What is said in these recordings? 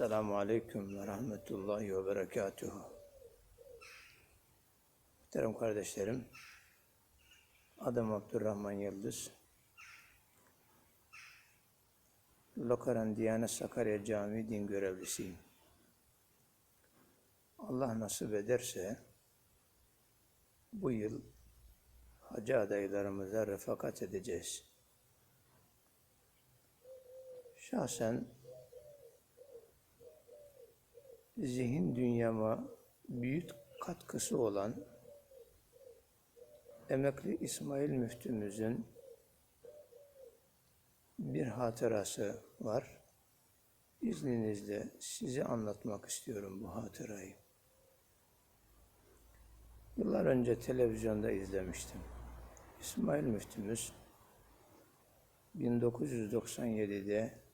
Esselamu Aleyküm ve Rahmetullahi ve Berekatuhu. Muhterem kardeşlerim, adım Abdurrahman Yıldız. Lokaran Diyanet Sakarya Camii din görevlisiyim. Allah nasip ederse bu yıl hacı adaylarımıza refakat edeceğiz. Şahsen zihin dünyama büyük katkısı olan emekli İsmail Müftümüzün bir hatırası var. İzninizle size anlatmak istiyorum bu hatırayı. Yıllar önce televizyonda izlemiştim. İsmail Müftümüz 1997'de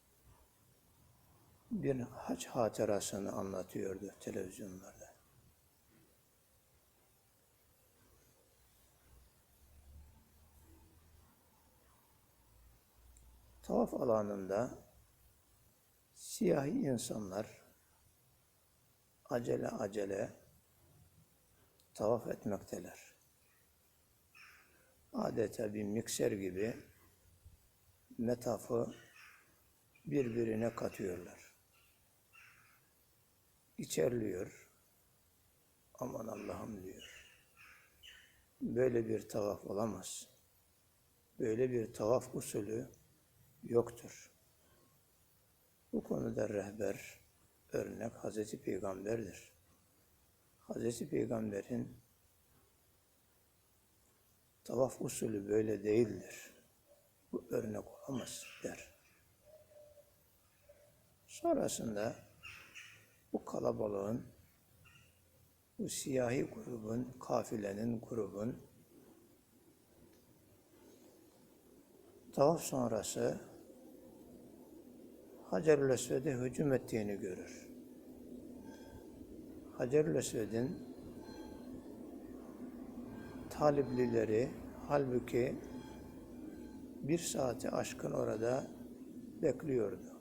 bir hac hatırasını anlatıyordu televizyonlarda. Tavaf alanında siyahi insanlar acele acele tavaf etmekteler. Adeta bir mikser gibi metafı birbirine katıyorlar. İçerliyor. Aman Allah'ım diyor. Böyle bir tavaf olamaz. Böyle bir tavaf usulü yoktur. Bu konuda rehber, örnek Hazreti Peygamber'dir. Hazreti Peygamber'in tavaf usulü böyle değildir. Bu örnek olamaz der. Sonrasında bu kalabalığın, bu siyahi grubun, kafilenin, grubun tavaf sonrası Hacer-ül Esved'e hücum ettiğini görür. Hacer-ül Esved'in taliplileri halbuki bir saati aşkın orada bekliyordu.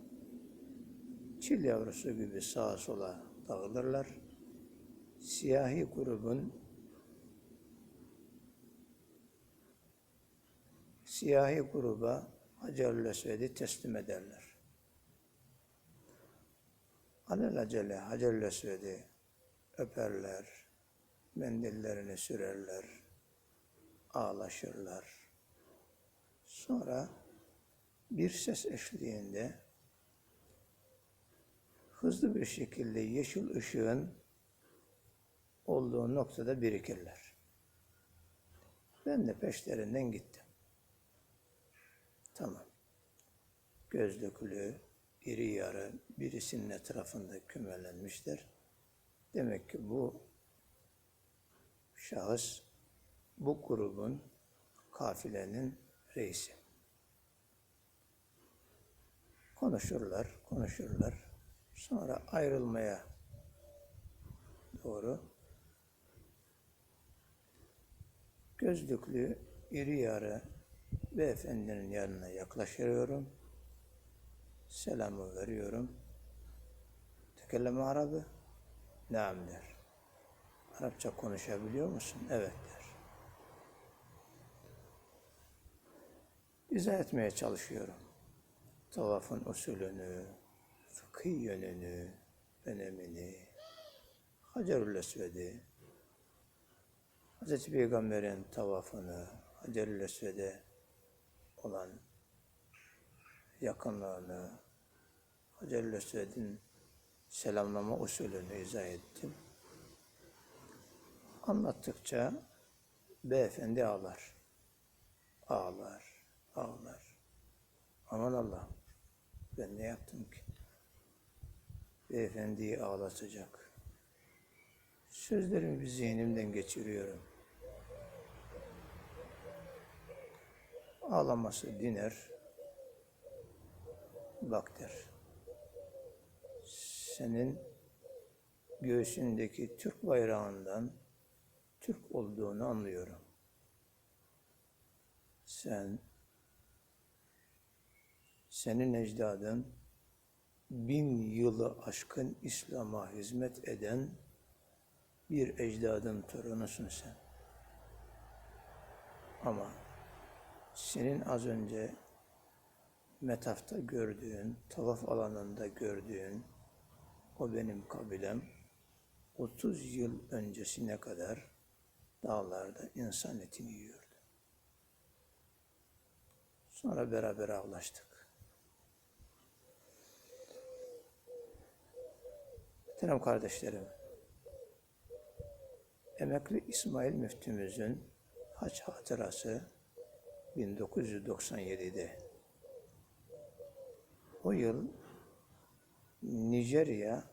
Çil yavrusu gibi sağa sola dağılırlar. Siyahi grubun siyahi gruba Hacer-ül Esved'i teslim ederler. Alelacele Hacer-ül Esved'i öperler, mendillerini sürerler, ağlaşırlar. Sonra bir ses eşliğinde hızlı bir şekilde yeşil ışığın olduğu noktada birikirler. Ben de peşlerinden gittim. Tamam. Gözlüklü, iri yarı birisinin etrafında kümelenmişler. Demek ki bu şahıs bu grubun, kafilenin reisi. Konuşurlar, konuşurlar. Sonra ayrılmaya doğru gözlüklü, iri yarı beyefendinin yanına yaklaşıyorum. Selamı veriyorum. Tekelleme Arabı. Naam der. Arapça konuşabiliyor musun? Evet der. İzah etmeye çalışıyorum. Tavafın usulünü, fıkhi yönünü, önemini, Hacerül Esved'i, Hz. Peygamber'in tavafını, Hacerül Esved'e olan yakınlığını, Hacerül Esved'in selamlama usulünü izah ettim. Anlattıkça beyefendi ağlar. Ağlar, ağlar. Aman Allah'ım, ben ne yaptım ki? Beyefendiyi ağlatacak. Sözlerimi zihnimden geçiriyorum. Ağlaması diner. Bak der. Senin göğsündeki Türk bayrağından Türk olduğunu anlıyorum. Sen, senin ecdadın bin yılı aşkın İslam'a hizmet eden bir ecdadın torunusun sen. Ama senin az önce metafta gördüğün, tavaf alanında gördüğün o benim kabilem 30 yıl öncesine kadar dağlarda insan etini yiyordu. Sonra beraber avlaştık. Muhterem kardeşlerim, emekli İsmail Müftümüzün haç hatırası 1997'de. O yıl Nijerya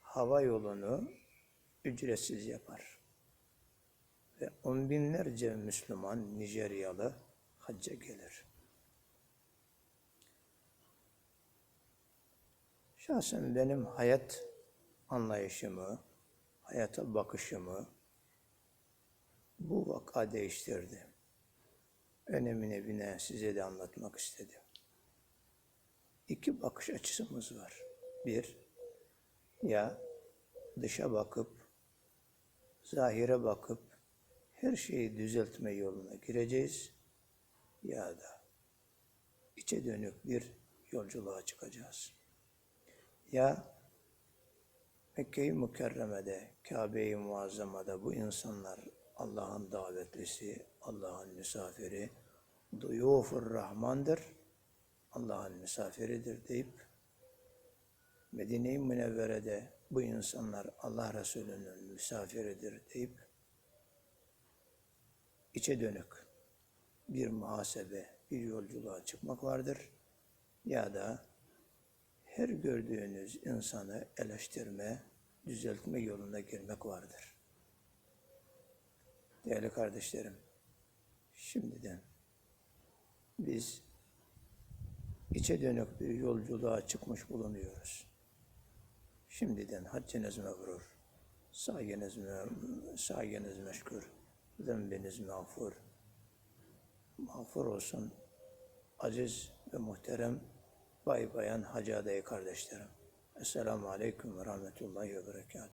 hava yolunu ücretsiz yapar. Ve on binlerce Müslüman Nijeryalı hacca gelir. Şahsen benim hayat anlayışımı, hayata bakışımı bu vaka değiştirdi. Önemine bine size de anlatmak istedim. İki bakış açısımız var. Bir, ya dışa bakıp, zahire bakıp her şeyi düzeltme yoluna gireceğiz ya da içe dönük bir yolculuğa çıkacağız. Ya Mekke-i Mükerreme'de, Kabe-i Muazzama'da bu insanlar Allah'ın davetlisi, Allah'ın misafiri, duyufur Rahmandır, Allah'ın misafiridir deyip Medine-i Münevvere'de bu insanlar Allah Resulü'nün misafiridir deyip içe dönük bir muhasebe, bir yolculuğa çıkmak vardır. Ya da her gördüğünüz insanı eleştirme, düzeltme yoluna girmek vardır. Değerli kardeşlerim, şimdiden biz içe dönük bir yolculuğa çıkmış bulunuyoruz. Şimdiden haccınız mebrur, sayeniz, me sayeniz meşgul, zembiniz mağfur. Mağfur olsun aziz ve muhterem bay bayan hacı adayı kardeşlerim. Esselamu Aleyküm ve Rahmetullahi ve Berekatuhu.